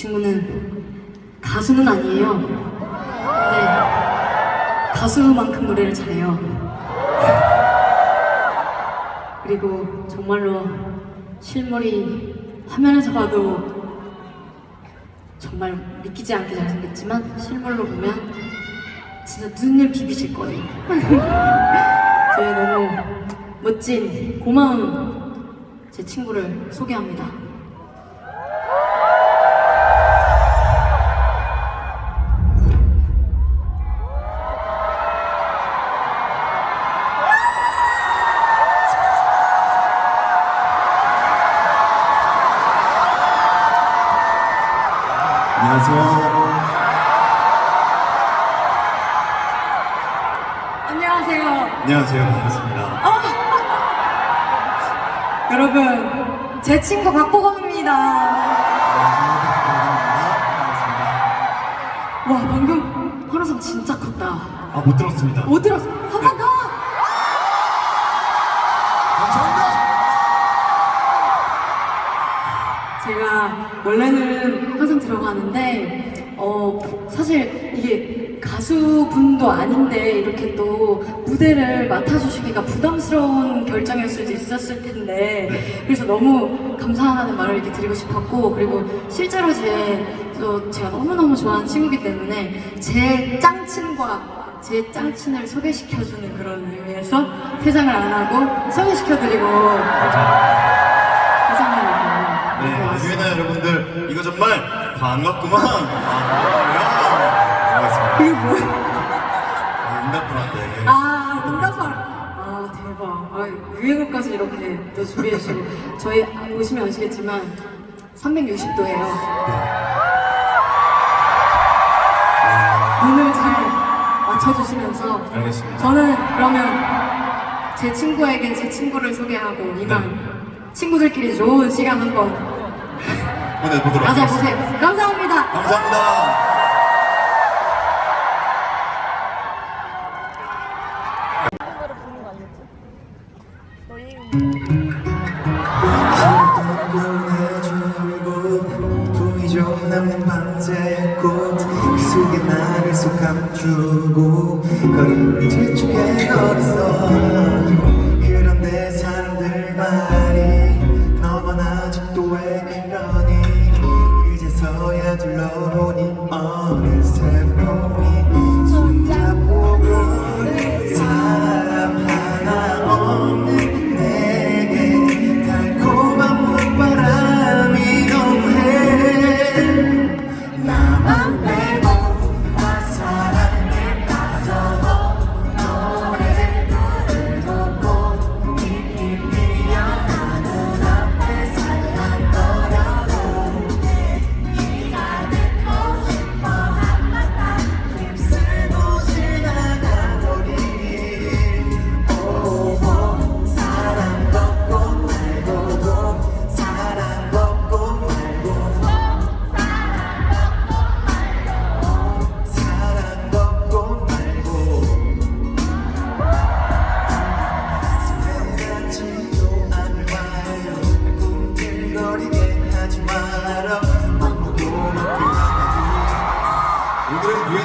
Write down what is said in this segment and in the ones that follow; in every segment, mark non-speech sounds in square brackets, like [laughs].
친구는 가수는 아니에요. 근데 가수만큼 노래를 잘해요. 그리고 정말로 실물이 화면에서 봐도 정말 믿기지 않게 잘생겼지만 실물로 보면 진짜 눈을 비비실 거예요. [laughs] 저희 너무 멋진 고마운 제 친구를 소개합니다. 안녕하세요. 안녕하세요. 안녕하세요. 반갑습니다. [laughs] 여러분, 제 친구 박보검입니다. 와, 방금 환호성 진짜 컸다. 아, 못 들었습니다. 못 들었어. 한 번 더! 감사합니다. 제가 원래는 들어가는데, 어, 사실 이게 가수분도 아닌데, 이렇게 또 무대를 맡아주시기가 부담스러운 결정이었을 수도 있었을 텐데, 그래서 너무 감사하다는 말을 이렇게 드리고 싶었고, 그리고 실제로 제, 또 제가 너무너무 좋아하는 친구이기 때문에, 제 짱친과 제 짱친을 소개시켜주는 그런 의미에서 퇴장을 안 하고 소개시켜드리고, 감사합니다. 네, 유엔아 여러분들, 이거 정말 반갑구만. 반가워요. 반갑습니다. 이게 뭐야? 아, 응답하는데. 아, 응답할. 아, 대박. 아, 유행어까지 이렇게 또 준비해주시고. 저희 보시면 아시겠지만, 360도예요. 눈을 잘 맞춰주시면서. 알겠습니다. 저는 그러면 제 친구에게 제 친구를 소개하고, 이만 네. 친구들끼리 좋은 시간 한번 보내보도록 하겠습니다. 가져보세요. 감사합니다. 감사합니다. 보이 좀 남는 밤새 꽃 그 속에 나를 쏙 감추고 걸음을 재촉해 어딨어 그런데 사람들 말 둘러보니 어느새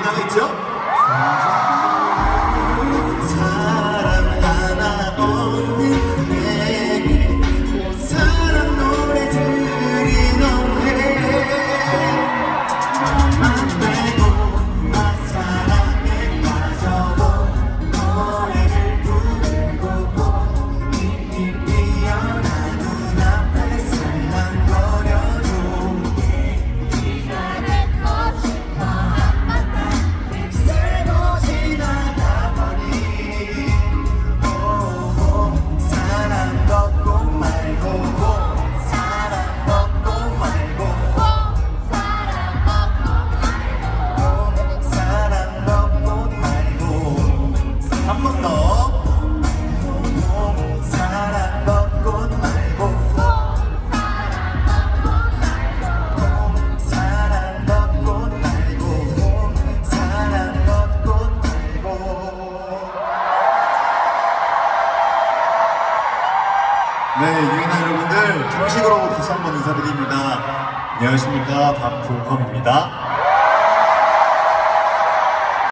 유엔아가 있죠? 한번 더. 네, 유인아 여러분들 정식으로 다시 한번 인사드립니다. 안녕하십니까 박불컴입니다.